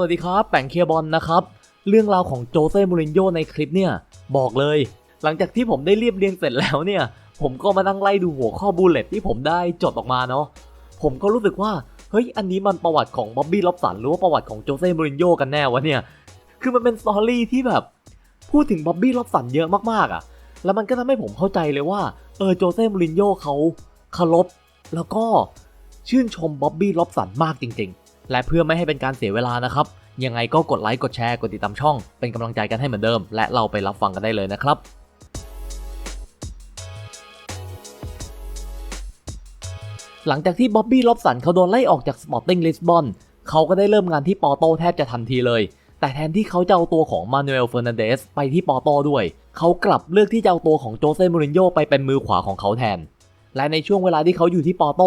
วัสดีครับ แป่งเคียบอลนะครับ เรื่องราวของโจเซ่มูรินโญ่ในคลิปเนี่ย บอกเลย หลังจากที่ผมได้เรียบเรียงเสร็จแล้วเนี่ย ผมก็มานั่งไล่ดูหัวข้อบูลเลตที่ผมได้จดออกมาเนาะผมก็รู้สึกว่า เฮ้ย อันนี้มันประวัติของบ๊อบบี้ล็อบสันหรือว่าประวัติของโจเซ่มูรินโญ่กันแน่วะเนี่ย คือมันเป็นสตอรี่ที่แบบ พูดถึงบ๊อบบี้ล็อบสันเยอะมากๆอะ่ะ แล้วมันก็ทำให้ผมเข้าใจเลยว่า เออ โจเซ่มูรินโญ่เขาเคารพแล้วก็ชื่นชมบ๊อบบี้ล็อบสันมากจริง ๆ และเพื่อไม่ให้เป็นการเสียเวลานะครับ ยังไงก็กดไลค์กดแชร์กดติดตามช่อง เป็นกำลังใจกันให้เหมือนเดิม และเราไปรับฟังกันได้เลยนะครับหลังจากที่บ๊อบบี้ล็อบสันเขาโดนไล่ออกจากสปอร์ติ้งลิสบอนเขาก็ได้เริ่มงานที่ปอโตแทบจะทันทีเลย แต่แทนที่เขาจะเอาตัวของมานูเอลเฟอร์นันเดสไปที่ปอโตด้วย เขากลับเลือกที่จะเอาตัวของโจเซ่มูรินโญ่ไปเป็นมือขวาของเขาแทน และในช่วงเวลาที่เขาอยู่ที่ปอโต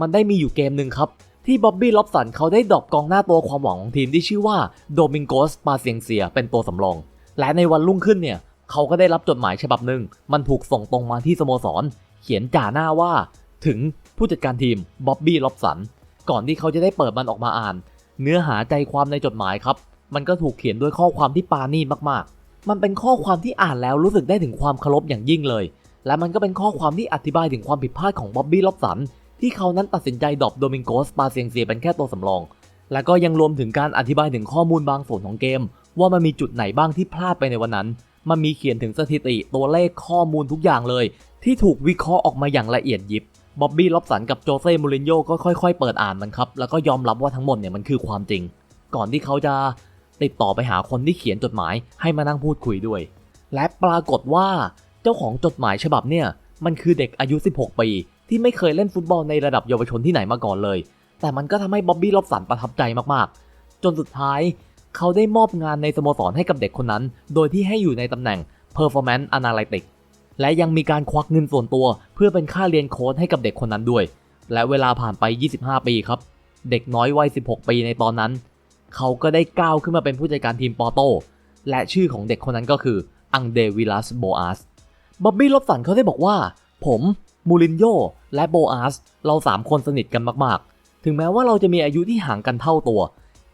มันได้มีอยู่เกมหนึ่งครับ ที่บ๊อบบี้ล็อบสันเขาได้ดรอปกองหน้าตัวความหวังของทีมที่ชื่อว่าโดมิงโกสปาเซียงเซียเป็นตัวสำรอง และในวันรุ่งขึ้นเนี่ยเขาก็ได้รับจดหมายฉบับหนึ่ง มันถูกส่งตรงมาที่สโมสร เขียนจ่าหน้าว่าถึงผู้จัดการทีมบ๊อบบี้ล็อบสันก่อนที่เขาจะได้เปิดมันออกมาอ่าน เนื้อหาใจความในจดหมายครับ มันก็ถูกเขียนด้วยข้อความที่ปาณีตมากๆ มันเป็นข้อความที่อ่านแล้วรู้สึกได้ถึงความเคารพอย่างยิ่งเลย และมันก็เป็นข้อความที่อธิบายถึงความผิดพลาดของบ๊อบบี้ล็อบสัน ที่เขานั้นตัดสินใจดรอปโดมิงโกสปาเซียงเซียเป็นแค่ตัวสำรอง และก็ยังรวมถึงการอธิบายถึงข้อมูลบางส่วนของเกม ว่ามันมีจุดไหนบ้างที่พลาดไปในวันนั้น มันมีเขียนถึงสถิติตัวเลขข้อมูลทุกอย่างเลย ที่ถูกวิเคราะห์ออกมาอย่างละเอียดยิบบ๊อบบี้ล็อบสันกับโจเซ่มูรินโญ่ก็ค่อยๆ เปิดอ่านมันครับแล้วก็ยอมรับว่าทั้งหมดเนี่ยมันคือความจริง ก่อนที่เขาจะติดต่อไปหาคนที่เขียนจดหมายให้มานั่งพูดคุยด้วย และปรากฏว่าเจ้าของจดหมายฉบับเนี่ยมันคือเด็กอายุ 16 ปี ที่ไม่เคยเล่นฟุตบอลในระดับเยาวชนที่ไหนมาก่อนเลย แต่มันก็ทำให้บ๊อบบี้ล็อบสันประทับใจมากๆ จนสุดท้าย เขาได้มอบงานในสโมสรให้กับเด็กคนนั้น โดยที่ให้อยู่ในตำแหน่ง Performance analytic และยังมีการควักเงินส่วนตัว เพื่อเป็นค่าเรียนโค้ดให้กับเด็กคนนั้นด้วย และเวลาผ่านไป 25 ปีครับ เด็กน้อยวัย 16 ปีในตอนนั้น เขาก็ได้ก้าวขึ้นมาเป็นผู้จัดการทีมปอโตและชื่อของเด็กคนนั้นก็คืออังเดวิลัสโบอาสบ๊อบบี้ลอบสันเขาได้บอกว่า ผม มูรินโญ่และโบอาสเรา 3 คนสนิทกันมากๆ ถึงแม้ว่าเราจะมีอายุที่ห่างกันเท่าตัว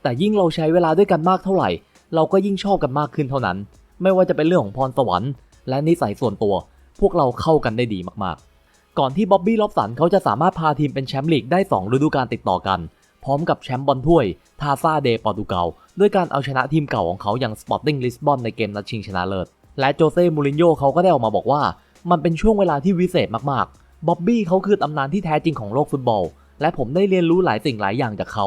แต่ยิ่งเราใช้เวลาด้วยกันมากเท่าไหร่ เราก็ยิ่งชอบกันมากขึ้นเท่านั้น ไม่ว่าจะเป็นเรื่องของพรสวรรค์และนิสัยส่วนตัว พวกเราเข้ากันได้ดีมากๆ ก่อนที่บ๊อบบี้ล็อบสันเขาจะสามารถพาทีมเป็นแชมป์ลีกได้ 2 ฤดูกาลติดต่อกัน พร้อมกับแชมป์บอลถ้วยทาซาเดปอร์ตุเกาด้วยการเอาชนะทีมเก่าของเขาอย่างสปอร์ติ้งลิสบอนในเกมนัดชิงชนะเลิศและโจเซ่มูรินโญ่เขาก็ได้ออกมาบอกว่า มันเป็นช่วงเวลาที่วิเศษมากๆ บ๊อบบี้เขาคือตำนานที่แท้จริงของโลกฟุตบอล และผมได้เรียนรู้หลายสิ่งหลายอย่างจากเขา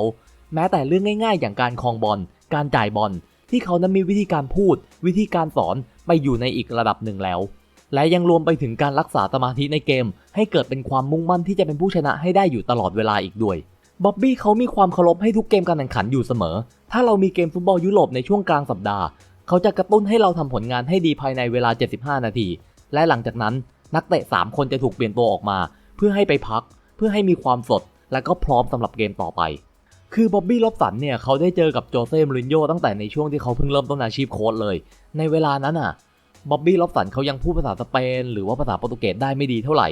แม้แต่เรื่องง่ายๆ อย่างการคลองบอล การจ่ายบอล ที่เขานั้นมีวิธีการพูด วิธีการสอนไปอยู่ในอีกระดับหนึ่งแล้ว และยังรวมไปถึงการรักษาสมาธิในเกม ให้เกิดเป็นความมุ่งมั่นที่จะเป็นผู้ชนะให้ได้อยู่ตลอดเวลาอีกด้วย บ๊อบบี้เขามีความเคารพให้ทุกเกมการแข่งขันอยู่เสมอ ถ้าเรามีเกมฟุตบอลยุโรปในช่วงกลางสัปดาห์ เขาจะกระตุ้นให้เราทำผลงานให้ดีภายในเวลา 75 นาที และหลังจากนั้นนักเตะ 3 คนจะถูกเปลี่ยนตัวออกมา เพื่อให้ไปพัก เพื่อให้มีความสด และก็พร้อมสำหรับเกมต่อไป คือบ๊อบบี้ ล็อบสันเนี่ยเขาได้เจอกับโจเซ่มูรินโญ่ตั้งแต่ในช่วงที่เขาเพิ่งเริ่มต้นอาชีพโค้ชเลย ในเวลานั้นอะบ๊อบบี้ ล็อบสันเขายังพูดภาษาสเปน หรือว่าภาษาโปรตุเกสได้ไม่ดีเท่าไหร่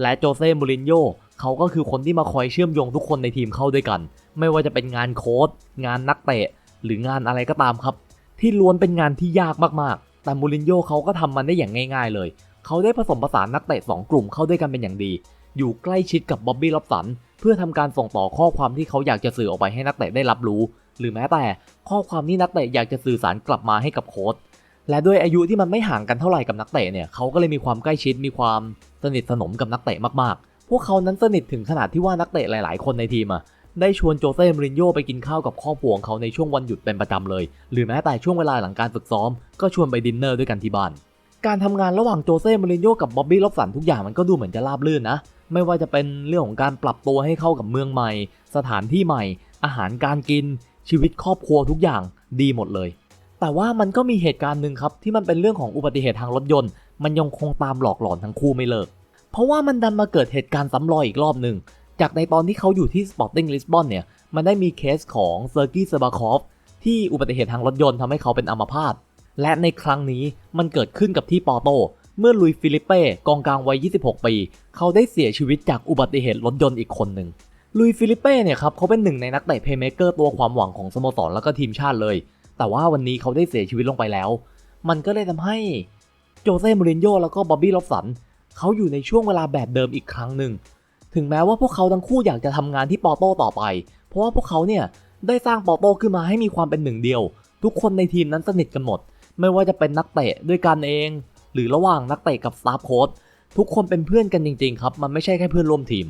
และโจเซ่มูรินโญ่เขาก็คือคนที่มาคอยเชื่อมโยงทุกคนในทีมเข้าด้วยกัน ไม่ว่าจะเป็นงานโค้ชงานนักเตะ หรืองานอะไรก็ตามครับ ที่ล้วนเป็นงานที่ยากมากๆ แต่มูรินโญ่เขาก็ทำมันได้อย่างง่าย ๆ เลย เขาได้ผสมผสานนักเตะ2กลุ่มเข้าด้วยกันเป็นอย่างดี อยู่ใกล้ชิดกับบ๊อบบี้ล็อบสันเพื่อทำการส่งต่อข้อความที่เขาอยากจะสื่อออกไปให้นักเตะได้รับรู้ หรือแม้แต่ข้อความที่นักเตะอยากจะสื่อสารกลับมาให้กับโค้ชและด้วยอายุที่มันไม่ห่างกันเท่าไหร่กับนักเตะเนี่ยเขาก็เลยมีความใกล้ชิดมีความสนิทสนมกับนักเตะมากๆ พวกเขานั้นสนิทถึงขนาดที่ว่านักเตะหลาย ๆ คนในทีมอะ ได้ชวนโจเซ่มรินโญ่ไปกินข้าวกับครอบครัวของเขาในช่วงวันหยุดเป็นประจำเลย หรือแม้แต่ช่วงเวลาหลังการฝึกซ้อม ก็ชวนไปดินเนอร์ด้วยกันที่บ้าน การทำงานระหว่างโจเซ่มรินโญ่กับบ๊อบบี้ล็อบสันทุกอย่างมันก็ดูเหมือนจะราบรื่นนะ ไม่ว่าจะเป็นเรื่องของการปรับตัวให้เข้ากับเมืองใหม่ สถานที่ใหม่ อาหารการกิน ชีวิตครอบครัวทุกอย่างดีหมดเลย แต่ว่ามันก็มีเหตุการณ์หนึ่งครับที่มันเป็นเรื่องของอุบัติเหตุทางรถยนต์ มันยังคงตามหลอกหลอนทั้งคู่ไม่เลิก เพราะว่ามันดันมาเกิดเหตุการณ์ซ้ำรอยอีกรอบหนึ่ง จากในตอนที่เขาอยู่ที่ Sporting Lisbon เนี่ย มันได้มีเคสของเซอร์กี้เซบาคอฟที่อุบัติเหตุทางรถยนต์ทำให้เขาเป็นอัมพาต และในครั้งนี้มันเกิดขึ้นกับที่ปอโต เมื่อลุยฟิลิปเป้กองกลางวัย 26 ปี เขาได้เสียชีวิตจากอุบัติเหตุรถยนต์อีกคนหนึ่งลุยฟิลิปเป้เนี่ยครับเขาเป็นหนึ่งในนักเตะเพย์เมเกอร์ตัวความหวังของสโมสรแล้วก็ทีมชาติเลย แต่ว่าวันนี้เขาได้เสียชีวิตลงไปแล้ว มันก็เลยทำให้โจเซ่มูรินโญ่แล้วก็บ๊อบบี้ล็อบสันเขาอยู่ในช่วงเวลาแบบเดิมอีกครั้งหนึ่ง ถึงแม้ว่าพวกเขาทั้งคู่อยากจะทำงานที่ปอโต้ต่อไป เพราะว่าพวกเขาเนี่ยได้สร้างปอโต้ขึ้นมาให้มีความเป็นหนึ่งเดียว ทุกคนในทีมนั้นสนิทกันหมด ไม่ว่าจะเป็นนักเตะด้วยกันเอง หรือระหว่างนักเตะกับสตาฟโค้ชทุกคนเป็นเพื่อนกันจริง ๆ ครับ มันไม่ใช่แค่เพื่อนร่วมทีม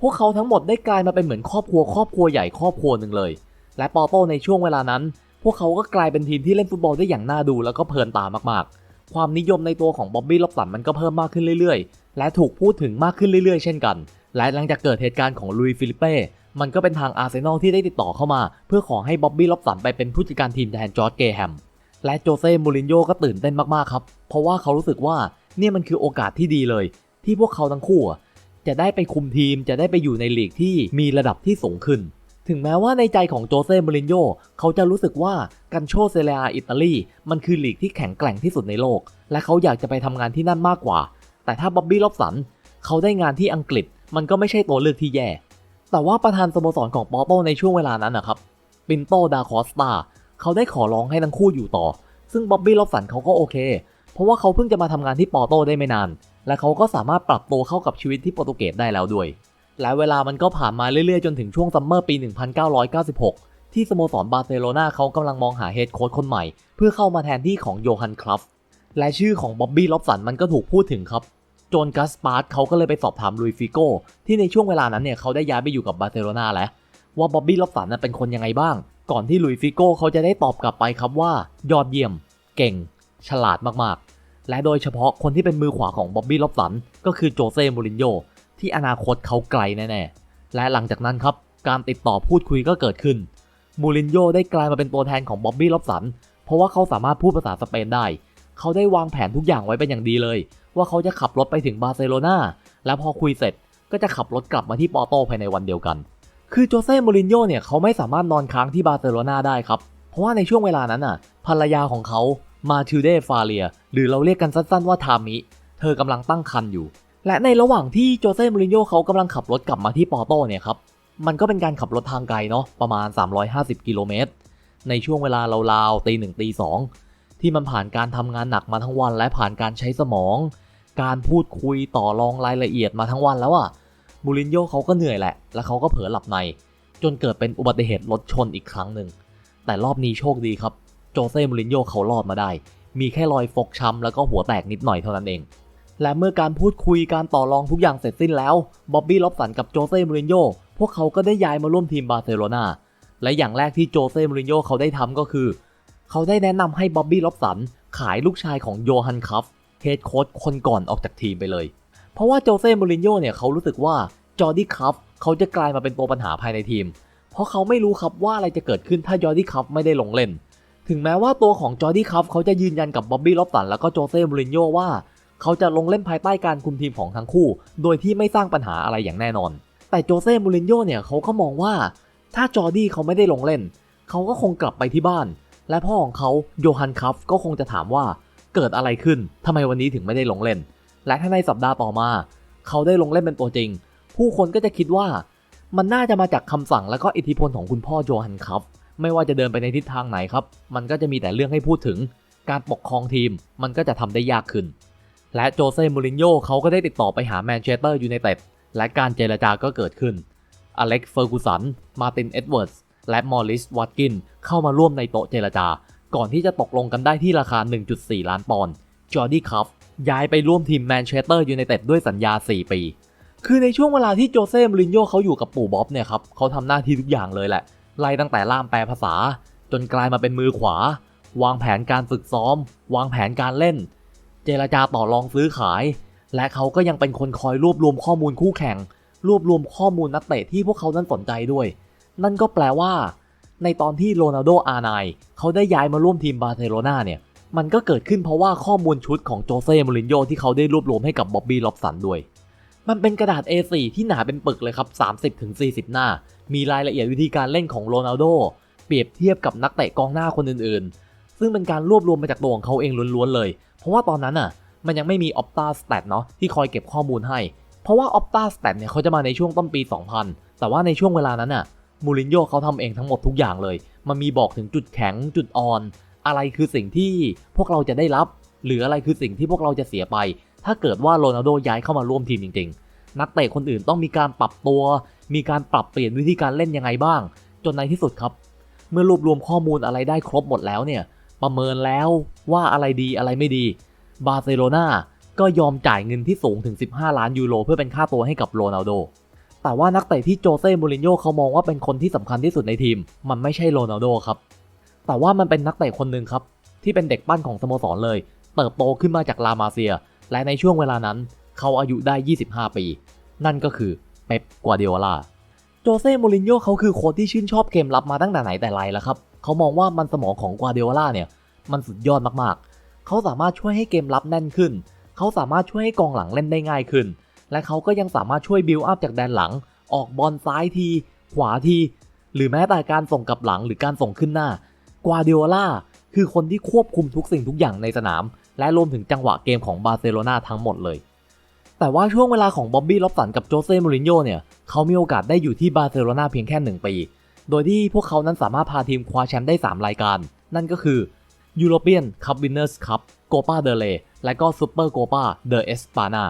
พวกเขาทั้งหมดได้กลายมาเป็นเหมือนครอบครัวครอบครัวใหญ่ครอบครัวหนึ่งเลย และปอโต้ในช่วงเวลานั้น พวกเขาก็กลายเป็นทีมที่เล่นฟุตบอลได้อย่างน่าดูแล้วก็เพลินตามากๆ ความนิยมในตัวของบ๊อบบี้ล็อบสันมันก็เพิ่มมากขึ้นเรื่อยๆ และถูกพูดถึงมากขึ้นเรื่อยๆ เช่นกัน และหลังจากเกิดเหตุการณ์ของลุยฟิลิปเป้มันก็เป็นทางอาร์เซนอลที่ได้ติดต่อเข้ามา เพื่อขอให้บ๊อบบี้ล็อบสันไปเป็นผู้จัดการทีมแทนจอร์จเกแฮมและโจเซ่มูรินโญ่ก็ตื่นเต้นมากๆครับ เพราะว่าเขารู้สึกว่าเนี่ยมันคือโอกาสที่ดีเลย ที่พวกเขาทั้งคู่ จะได้ไปคุมทีมจะได้ไปอยู่ในลีกที่มีระดับที่สูงขึ้น ถึงแม้ว่าในใจของโจเซ่มูรินโญ่เขาจะรู้สึกว่ากันโชเซเรียอิตาลีมันคือลีกที่แข็งแกร่งที่สุดในโลก และเขาอยากจะไปทำงานที่นั่นมากกว่า แต่ถ้าบ๊อบบี้ล็อบสันเขาได้งานที่อังกฤษ มันก็ไม่ใช่ตัวเลือกที่แย่ แต่ว่าประธานสโมสรของปอโตในช่วงเวลานั้นนะครับปินโตดาคอสตาเขาได้ขอร้องให้ทั้งคู่อยู่ต่อ ซึ่งบ๊อบบี้ล็อบสันเขาก็โอเค เพราะว่าเขาเพิ่งจะมาทำงานที่ปอโตได้ไม่นาน และเขาก็สามารถปรับตัวเข้ากับชีวิตที่โปรตุเกสได้แล้วด้วย และเวลามันก็ผ่านมาเรื่อยๆ จนถึงช่วงซัมเมอร์ปี 1996 ที่สโมสรบาร์เซโลนาเขากำลังมองหาเฮดโค้ชคนใหม่ เพื่อเข้ามาแทนที่ของโยฮันคลัฟและชื่อของบ๊อบบี้ล็อบสันมันก็ถูกพูดถึงครับ จนกัสปาร์ตเขาก็เลยไปสอบถามลุยฟิโก้ที่ในช่วงเวลานั้นเนี่ยเขาได้ย้ายไปอยู่กับบาร์เซโลนาแล้ว ว่าบ๊อบบี้ล็อบสันเป็นคนยังไงบ้าง ก่อนที่ลุยฟิโก้เขาจะได้ตอบกลับไปครับว่า ยอดเยี่ยม เก่ง ฉลาดมากๆ และโดยเฉพาะคนที่เป็นมือขวาของบ๊อบบี้ล็อบสันก็คือโจเซ่มูรินโญ่ที่อนาคตเขาไกลแน่ๆและหลังจากนั้นครับการติดต่อพูดคุยก็เกิดขึ้นมูรินโญ่ได้กลายมาเป็นตัวแทนของบ๊อบบี้ล็อบสันเพราะว่าเขาสามารถพูดภาษาสเปนได้ เขาได้วางแผนทุกอย่างไว้เป็นอย่างดีเลย ว่าเขาจะขับรถไปถึงบาร์เซโลนาแล้วพอคุยเสร็จก็จะขับรถกลับมาที่ปอโตภายในวันเดียวกัน คือโจเซ่มูรินโญ่เนี่ยเขาไม่สามารถนอนค้างที่บาร์เซโลนาได้ครับ เพราะว่าในช่วงเวลานั้นน่ะ ภรรยาของเขามาทิลเดฟาเลีย หรือเราเรียกกันสั้นๆว่าทามิ เธอกำลังตั้งครรภ์อยู่ และในระหว่างที่โจเซ่มูรินโญ่เขากำลังขับรถกลับมาที่ปอโตเนี่ยครับ มันก็เป็นการขับรถทางไกลเนาะประมาณ 350 กิโลเมตร ในช่วงเวลาราวๆตีหนึ่งตีสอง ที่มันผ่านการทำงานหนักมาทั้งวันและผ่านการใช้สมอง การพูดคุยต่อรองรายละเอียดมาทั้งวันแล้วอะมูรินโญ่เขาก็เหนื่อยแหละ แล้วเขาก็เผลอหลับใน จนเกิดเป็นอุบัติเหตุรถชนอีกครั้งหนึ่ง แต่รอบนี้โชคดีครับ โจเซ่มูรินโญ่เขารอดมาได้ มีแค่รอยฟกช้ำแล้วก็หัวแตกนิดหน่อยเท่านั้นเอง และเมื่อการพูดคุยการต่อรองทุกอย่างเสร็จสิ้นแล้วบ๊อบบี้ล็อบสันกับโจเซ่มูรินโญ่พวกเขาก็ได้ย้ายมาร่วมทีมบาร์เซโลนาและอย่างแรกที่โจเซ่มูรินโญ่เขาได้ทำก็คือ เขาได้แนะนำให้บ๊อบบี้ล็อบสันขายลูกชายของโยฮันคัฟเฮดโค้ชคนก่อนออกจากทีมไปเลย เพราะว่าโจเซ่มูรินโญ่เนี่ยเขารู้สึกว่าจอร์ดี้คัฟเขาจะกลายมาเป็นตัวปัญหาภายในทีม เพราะเขาไม่รู้ครับว่าอะไรจะเกิดขึ้นถ้าจอร์ดี้คัฟไม่ได้ลงเล่น ถึงแม้ว่าตัวของจอร์ดี้คัฟเขาจะยืนยันกับบ๊อบบี้ล็อบสันแล้วก็โจเซ่มูรินโญ่ว่า เขาจะลงเล่นภายใต้การคุมทีมของทั้งคู่ โดยที่ไม่สร้างปัญหาอะไรอย่างแน่นอน แต่โจเซ่มูรินโญ่เนี่ยเขาก็มองว่า ถ้าจอร์ดี้เขาไม่ได้ลงเล่น เขาก็คงกลับไปที่บ้าน และพ่อของเขาโยฮันคัฟก็คงจะถามว่าเกิดอะไรขึ้นทำไมวันนี้ถึงไม่ได้ลงเล่น และถ้าในสัปดาห์ต่อมา เขาได้ลงเล่นเป็นตัวจริง ผู้คนก็จะคิดว่า มันน่าจะมาจากคำสั่งและก็อิทธิพลของคุณพ่อโยฮันคัฟไม่ว่าจะเดินไปในทิศทางไหนครับ มันก็จะมีแต่เรื่องให้พูดถึง การปกครองทีมมันก็จะทำได้ยากขึ้น และโจเซ่มูรินโญ่เขาก็ได้ติดต่อไปหาแมนเชสเตอร์ยูไนเต็ดและการเจรจาก็เกิดขึ้นอเล็กเฟอร์กูสัน มาตินเอ็ดเวิร์ด และมอริสวัตกินเข้ามาร่วมในโต๊ะเจรจา ก่อนที่จะตกลงกันได้ที่ราคา 1.4 ล้านปอนด์จอร์ดี้คัฟย้ายไปร่วมทีมแมนเชสเตอร์ยูไนเต็ดด้วยสัญญา 4 ปี คือในช่วงเวลาที่โจเซ่มูรินโญ่เขาอยู่กับปู่บ๊อบเนี่ยครับเขาทำหน้าที่ทุกอย่างเลยแหละ ไล่ตั้งแต่ล่ามแปลภาษา จนกลายมาเป็นมือขวา วางแผนการฝึกซ้อม วางแผนการเล่น เจรจาต่อรองซื้อขาย และเขาก็ยังเป็นคนคอยรวบรวมข้อมูลคู่แข่ง รวบรวมข้อมูลนักเตะที่พวกเขานั้นสนใจด้วย นั่นก็แปลว่า ในตอนที่โรนัลโดอาร์ไนเขาได้ย้ายมาร่วมทีมบาร์เซโลนาเนี่ย มันก็เกิดขึ้นเพราะว่าข้อมูลชุดของโจเซ่มูรินโญ่ที่เขาได้รวบรวมให้กับบ๊อบบี้ล็อบสันด้วย มันเป็นกระดาษ A4 ที่หนาเป็นปึกเลยครับ 30-40 หน้า มีรายละเอียดวิธีการเล่นของโรนัลโดเปรียบเทียบกับนักเตะกองหน้าคนอื่นๆ ซึ่งเป็นการรวบรวมมาจากตัวของเขาเองล้วนๆเลย เพราะว่าตอนนั้นอะมันยังไม่มี Opta Stat เนาะที่คอยเก็บข้อมูลให้ เพราะว่า Opta Stat เนี่ยเขาจะมาในช่วงต้นปี 2000 แต่ว่าในช่วงเวลานั้นน่ะ มูรินโญ่เขาทำเองทั้งหมดทุกอย่างเลย มันมีบอกถึงจุดแข็งจุดอ่อน อะไรคือสิ่งที่พวกเราจะได้รับ หรืออะไรคือสิ่งที่พวกเราจะเสียไป ถ้าเกิดว่าโรนัลโดย้ายเข้ามาร่วมทีมจริง ๆ นักเตะคนอื่นต้องมีการปรับตัว มีการปรับเปลี่ยนวิธีการเล่นยังไงบ้าง จนในที่สุดครับ เมื่อรวบรวมข้อมูลอะไรได้ครบหมดแล้วเนี่ยประเมินแล้วว่าอะไรดีอะไรไม่ดี บาร์เซโลนาก็ยอมจ่ายเงินที่สูงถึง 15 ล้านยูโรเพื่อเป็นค่าตัวให้กับโรนัลโด แต่ว่านักเตะที่โจเซ่ มูรินโญ่เขามองว่าเป็นคนที่สำคัญที่สุดในทีม มันไม่ใช่โรนัลโดครับ แต่ว่ามันเป็นนักเตะคนหนึ่งครับ ที่เป็นเด็กปั้นของสโมสรเลย เติบโตขึ้นมาจากลามาเซีย และในช่วงเวลานั้น เขาอายุได้ 25 ปี นั่นก็คือเป๊ป กัวเดียลา โจเซ่ มูรินโญ่เขาคือโค้ชที่ชื่นชอบเกมรับมาตั้งแต่ไหนแต่ไรแล้วครับ เขามองว่ามันสมองของกัวเดียลาเนี่ย มันสุดยอดมากๆ เขาสามารถช่วยให้เกมรับแน่นขึ้น เขาสามารถช่วยให้กองหลังเล่นได้ง่ายขึ้น และเขาก็ยังสามารถช่วยบิลอัพจากแดนหลัง ออกบอลซ้ายที ขวาที หรือแม้แต่การส่งกลับหลังหรือการส่งขึ้นหน้ากวาเดียล่าคือคนที่ควบคุมทุกสิ่งทุกอย่างในสนาม และรวมถึงจังหวะเกมของบาร์เซโลนาทั้งหมดเลย แต่ว่าช่วงเวลาของบ๊อบบี้ล็อบสันกับโจเซ่มูรินโญ่เนี่ยเขามีโอกาสได้อยู่ที่บาร์เซโลนาเพียงแค่ 1 ปี โดยที่พวกเขานั้นสามารถพาทีมคว้าแชมป์ได้ 3 รายการ นั่นก็คือ European Cup Winners' Cup Copa del Rey และก็ Super Copa de Espana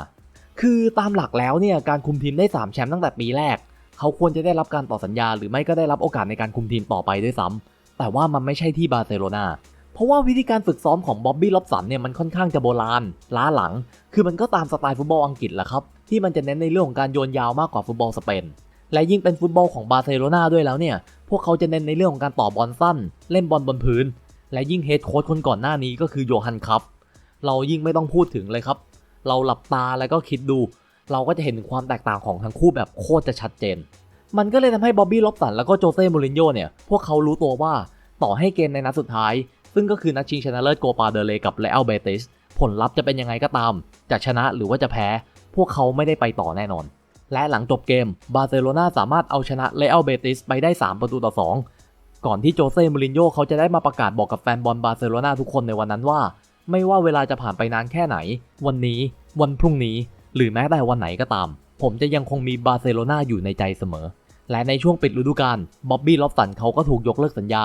คือตามหลักแล้วเนี่ยการคุมทีมได้ 3 แชมป์ตั้งแต่ปีแรก เขาควรจะได้รับการต่อสัญญา หรือไม่ก็ได้รับโอกาสในการคุมทีมต่อไปด้วยซ้ำแต่ว่ามันไม่ใช่ที่บาร์เซโลนาเพราะว่าวิธีการฝึกซ้อมของบ๊อบบี้ล็อบสันเนี่ยมันค่อนข้างจะโบราณล้าหลัง คือมันก็ตามสไตล์ฟุตบอลอังกฤษแหละครับ ที่มันจะเน้นในเรื่องของการโยนยาวมากกว่าฟุตบอลสเปนและยิ่งเป็นฟุตบอลของบาร์เซโลนาด้วยแล้วเนี่ย พวกเขาจะเน้นในเรื่องของการต่อบอลสั้น เล่นบอลบนพื้น และยิ่งเฮดโค้ชคนก่อนหน้านี้ก็คือโยฮันครับ เรายิ่งไม่ต้องพูดถึงเลยครับ เราหลับตาแล้วก็คิดดู เราก็จะเห็นถึงความแตกต่างของทั้งคู่แบบโคตรจะชัดเจน มันก็เลยทำให้บ๊อบบี้ล็อบสันแล้วก็โจเซ่มูรินโญ่เนี่ยพวกเขารู้ตัวว่าต่อให้เกมในนัดสุดท้าย ซึ่งก็คือนัดชิงชนะเลิศโกปาเดเรกับเรอัลเบติสผลลัพธ์จะเป็นยังไงก็ตาม จะชนะหรือว่าจะแพ้ พวกเขาไม่ได้ไปต่อแน่นอน และหลังจบเกมบาร์เซโลนาสามารถเอาชนะเรอัลเบติสไปได้ 3 ประตูต่อ 2 ก่อนที่โจเซ่มูรินโญ่เขาจะได้มาประกาศบอกกับแฟนบอลบาร์เซโลนาทุกคนในวันนั้นว่า ไม่ว่าเวลาจะผ่านไปนานแค่ไหน วันนี้ วันพรุ่งนี้ หรือแม้แต่วันไหนก็ตาม ผมจะยังคงมีบาร์เซโลนาอยู่ในใจเสมอ และในช่วงปิดฤดูกาลบ๊อบบี้ล็อบสันเขาก็ถูกยกเลิกสัญญา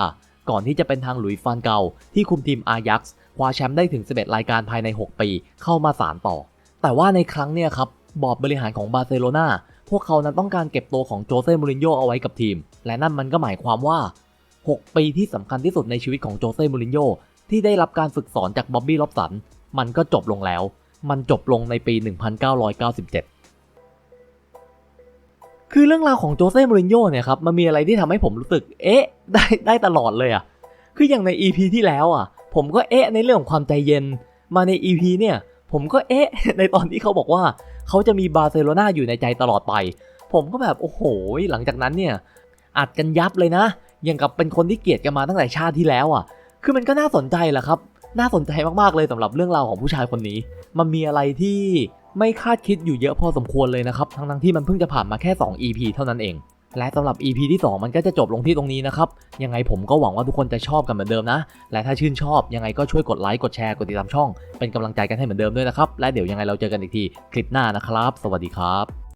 ก่อนที่จะเป็นทางหลุยส์ฟานเกาที่คุมทีมอายักซ์คว้าแชมป์ได้ถึง 11 รายการภายใน 6 ปี เข้ามาสานต่อ แต่ว่าในครั้งเนี้ยครับบอร์ดบริหารของบาร์เซโลนาพวกเขานั้นต้องการเก็บตัวของโจเซ่มูรินโญ่เอาไว้กับทีม และนั่นมันก็หมายความว่า 6 ปีที่สำคัญที่สุดในชีวิตของโจเซ่มูรินโญ่ ที่ได้รับการฝึกสอนจากบ๊อบบี้ล็อบสัน มันก็จบลงแล้ว มันจบลงในปี 1997 คือเรื่องราวของโจเซ่มูรินโญ่เนี่ยครับมันมีอะไรที่ทำให้ผมรู้สึก เอ๊ะ ได้ได้ตลอดเลยอะคืออย่างใน EP ที่แล้วอะผมก็เอ๊ะในเรื่องของความใจเย็น มาใน EP เนี่ย ผมก็เอ๊ะ ในตอนที่เขาบอกว่า เขาจะมีบาร์เซโลนาอยู่ในใจตลอดไป ผมก็แบบโอ้โห หลังจากนั้นเนี่ยอัดกันยับเลยนะอย่างกับเป็นคนที่เกลียดกันมาตั้งแต่ชาติที่แล้วอะ คือมันก็น่าสนใจแหละครับ น่าสนใจมากๆเลยสำหรับเรื่องราวของผู้ชายคนนี้ มันมีอะไรที่ไม่คาดคิดอยู่เยอะพอสมควรเลยนะครับ ทั้งๆที่มันเพิ่งจะผ่านมาแค่ 2 EP เท่านั้นเอง และสำหรับ EP ที่ 2 มันก็จะจบลงที่ตรงนี้นะครับ ยังไงผมก็หวังว่าทุกคนจะชอบกันเหมือนเดิมนะ และถ้าชื่นชอบยังไงก็ช่วยกดไลค์ กดแชร์ กดติดตามช่อง เป็นกำลังใจกันให้เหมือนเดิมด้วยนะครับ และเดี๋ยวยังไงเราเจอกันอีกทีคลิปหน้านะครับ สวัสดีครับ